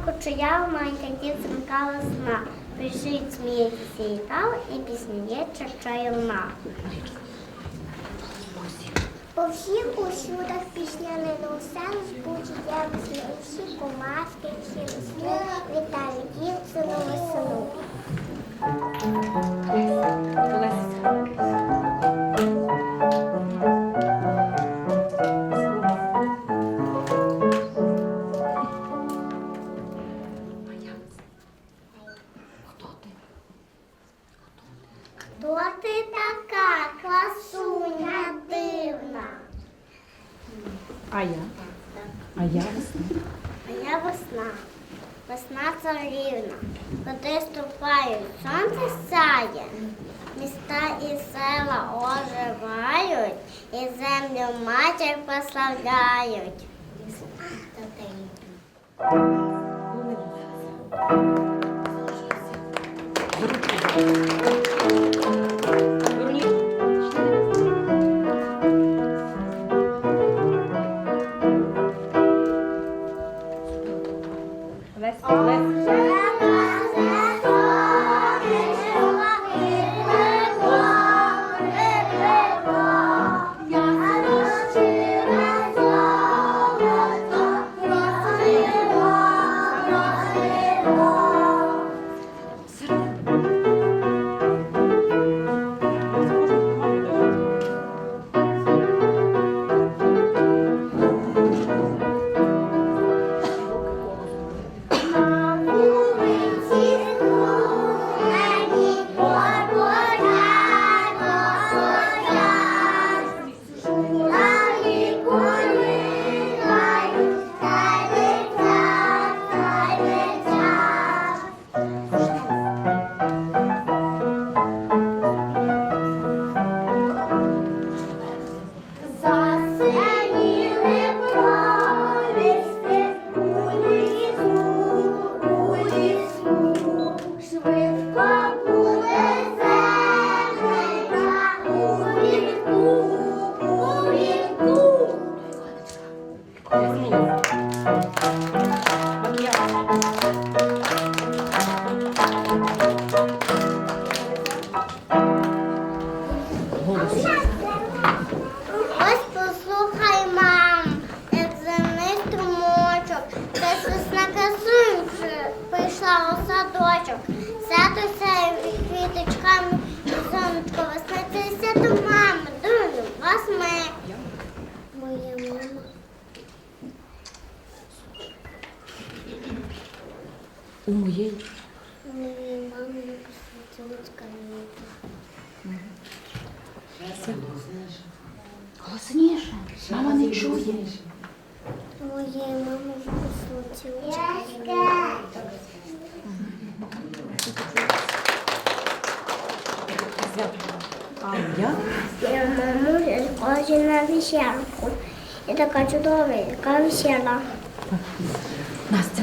Ганна Кучерява, маленька дівчинка весна. Біжить, сміється і тала, і пісніє чачає луна. По всіх усюдах пісня не усе збудять, як всі, комашки, всі весни, вітаю дівчину весну. І землю матір прославляють. Яка. Настя.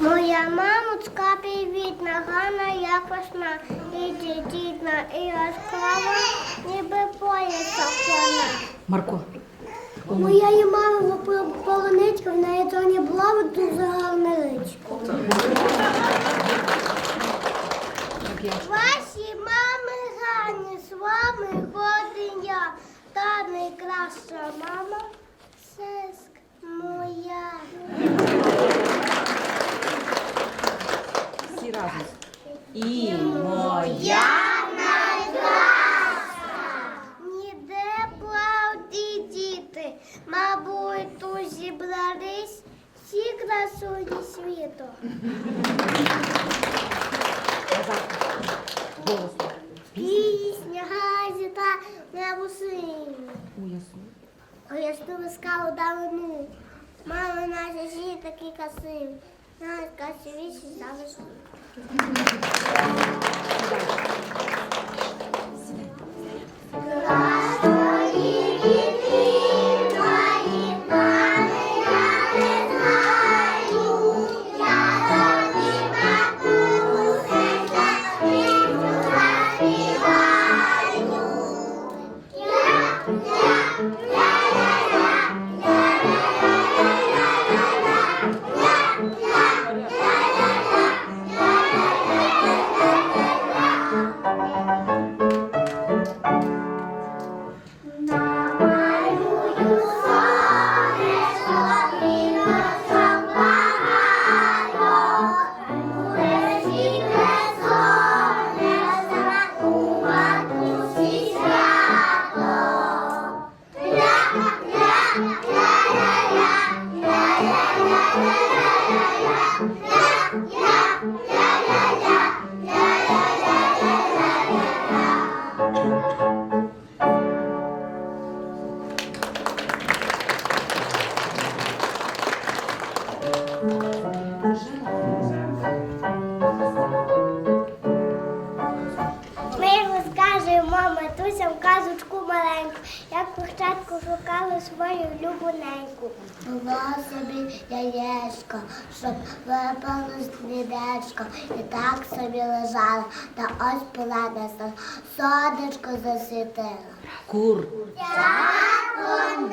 Моя мамочка привітна, гарна, як весна, і дідітна, і яскрава, ніби пояса вона. Марко. Моєї мами полоничка, в неї то не була дуже гарна річка. Ваші мами гарні, з вами ходин я, та найкраща мама, сеск Моя. Всі разом. І моя найкраща. Діти, мабуть, тут зібрались всі красуні світу. Пісня газета не бусині. А я стискала давно. Мама наші жінки такі красиві. Навіть красивіші завжди. розпилена, сонечко засвітила. Кур. Дякую.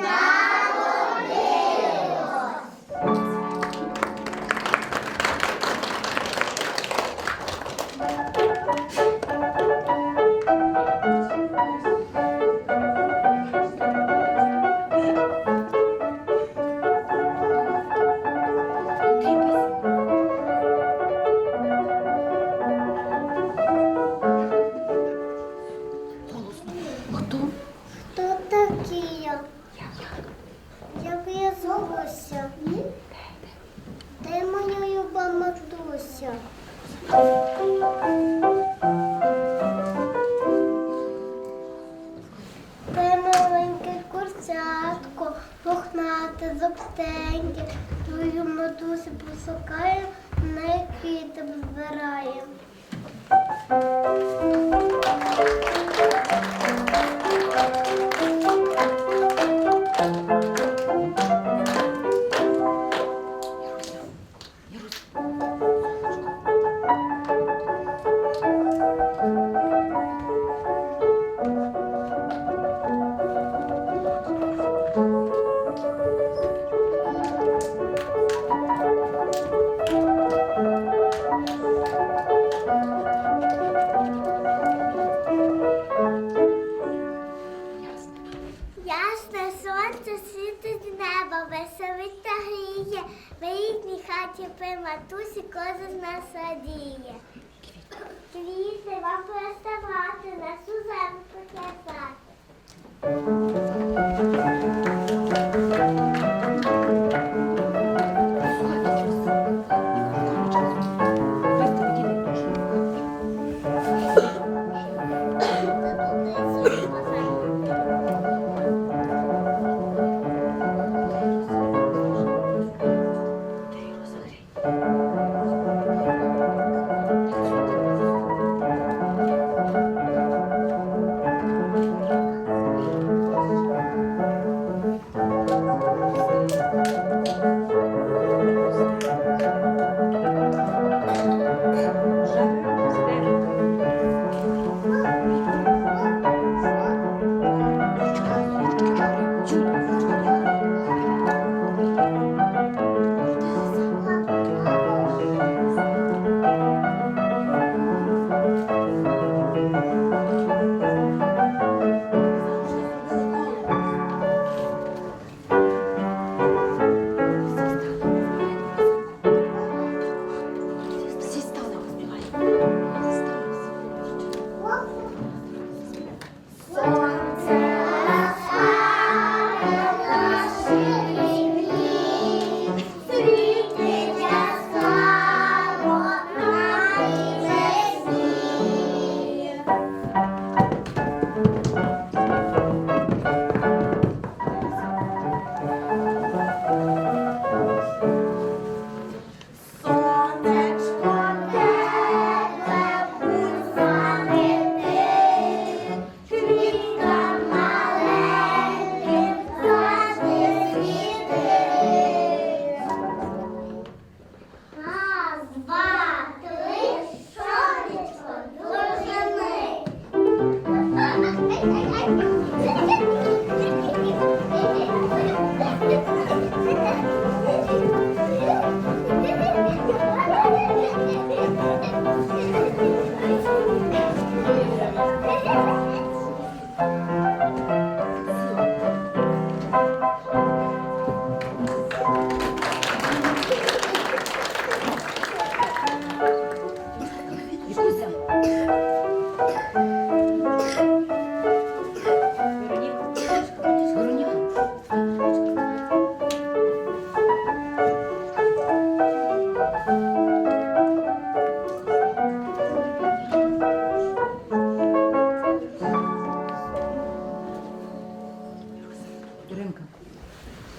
Іринка.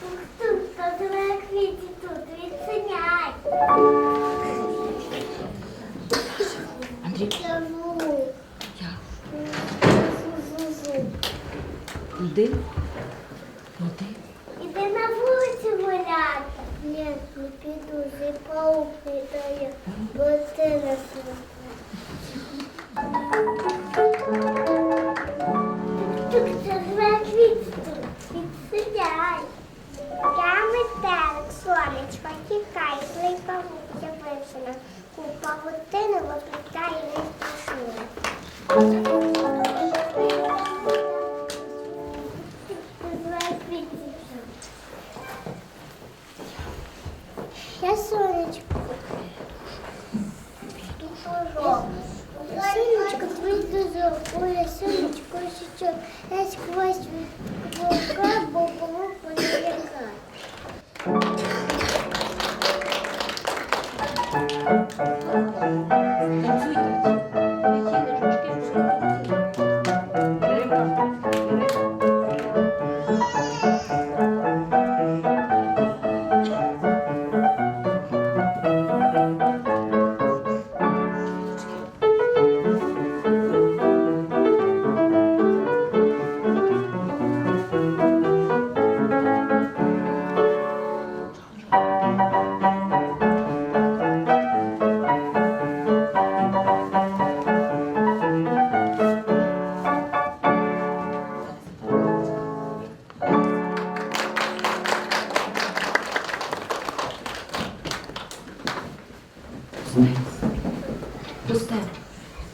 Ух тут, то тут, відсиняй. Андрій. Я. Йди. Іди на вулицю гуляти. Ні, не піду, зі паук не. Сонечко, выйду за поле, сонечко сейчас. Я сквозь волка, бобову подбегать. Танцуйте. Пусте.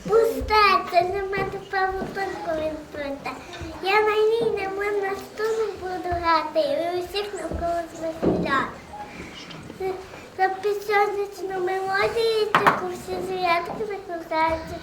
Пусте, це не мене павутинку він плете. Я на ній на столу буду грати і усіх навколо звеселяти. За пісочничну мелодію таку всі звірятки закладаються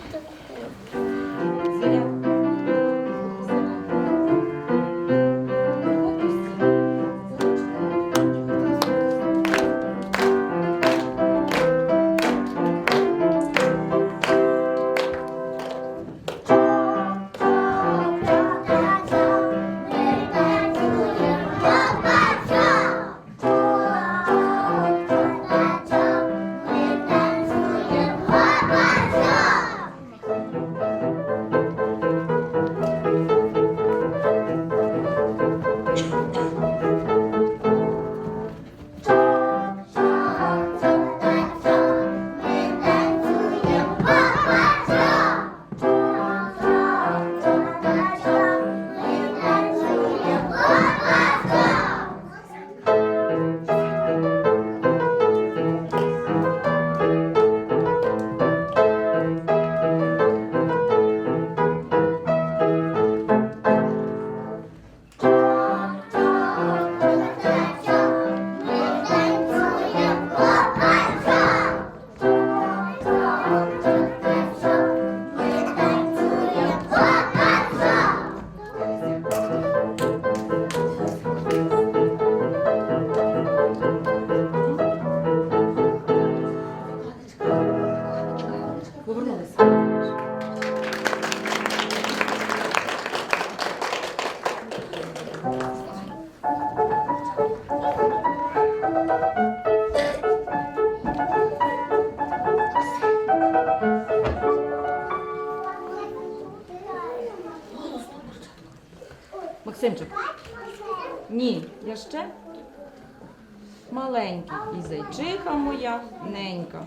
І зайчиха моя ненька.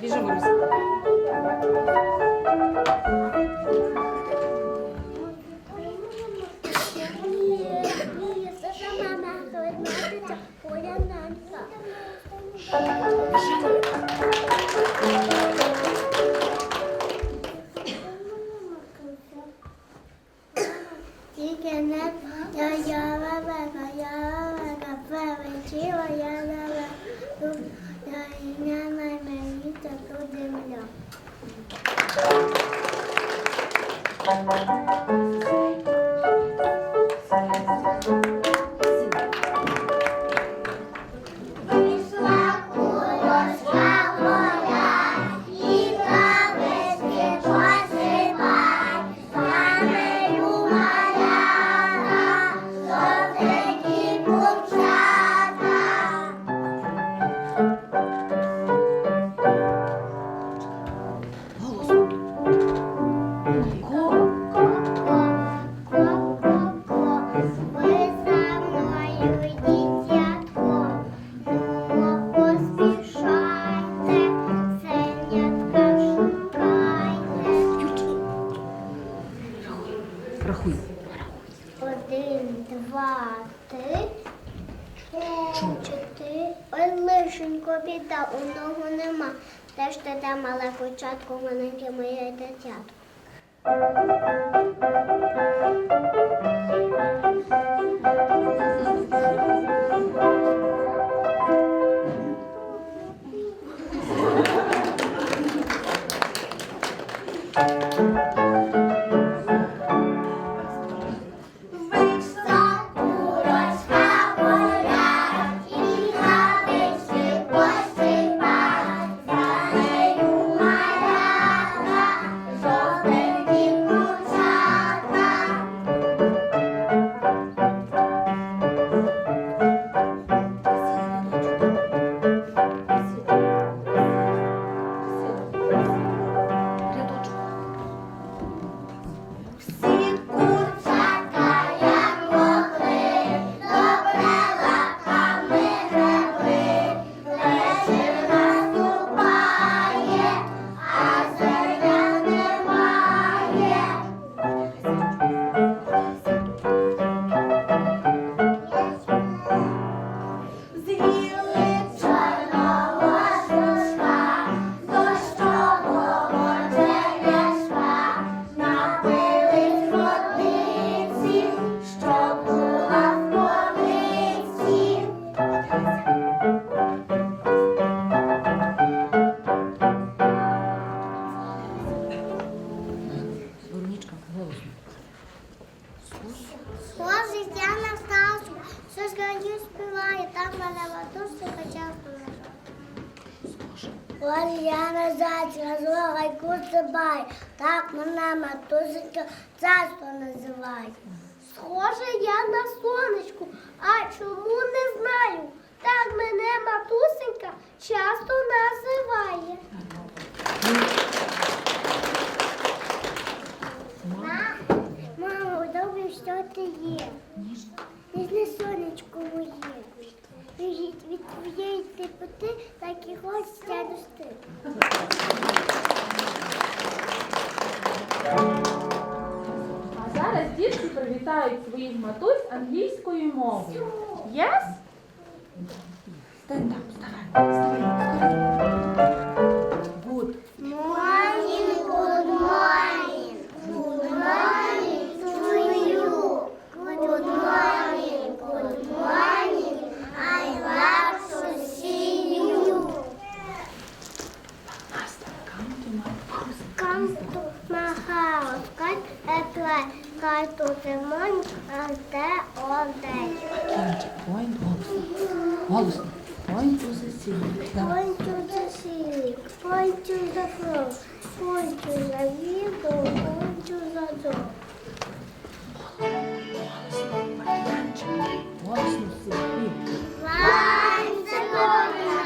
Біжимо, Руся. Тільки не я я лавека, я лавека, перечила, я лавека, я ഞാൻ നന്മയിൽ ചക്രോദ്യമില്ല Те, що те мале початку, маленьке моє дитятко. Курочка злогайку так мене матусенька царство називає. Схоже я на сонечку, а чому не Від, твоєї теплоти так і хочеться рости. А зараз дітки привітають своїх матусь англійською мовою. Yes? Stand up, вставай, вставай, Good. The morning and there all day. Кінчик, point голосно. Голосно. Point to the ceiling. Point to the ceiling, point to the floor, point to the window, point to the door. Голосно сиди. Once upon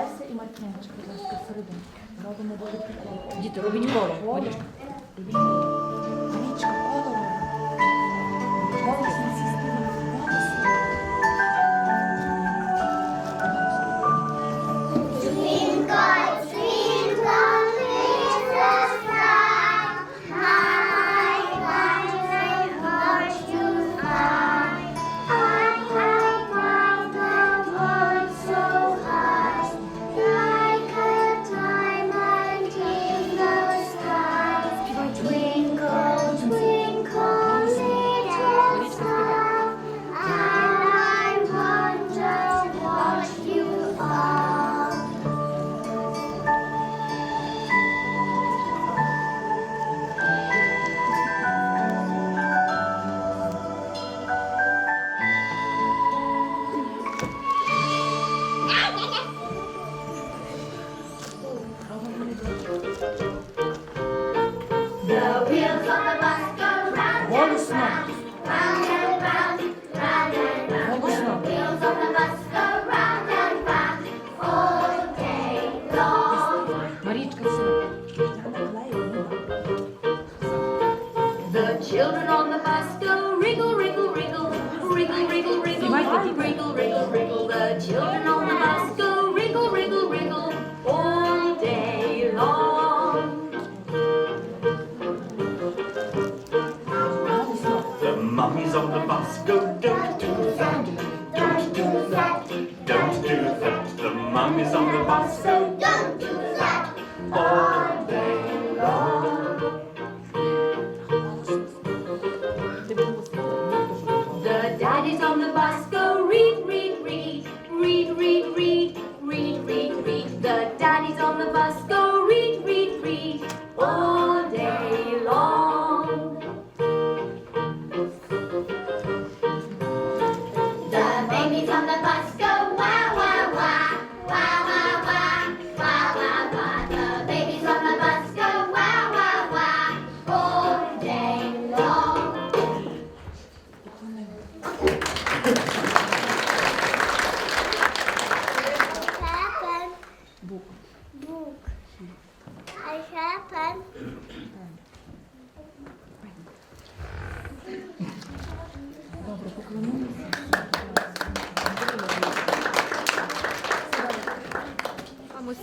Леся і Мартиночка, будь ласка, середину. Робимо велике коло. Діти, робіть коло. Коло. Робіть коло. Oh.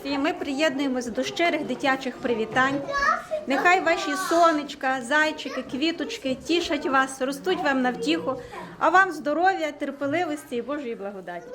Ми приєднуємося до щирих дитячих привітань. Нехай ваші сонечка, зайчики, квіточки тішать вас, ростуть вам на втіху, а вам здоров'я, терпеливості і Божої благодаті.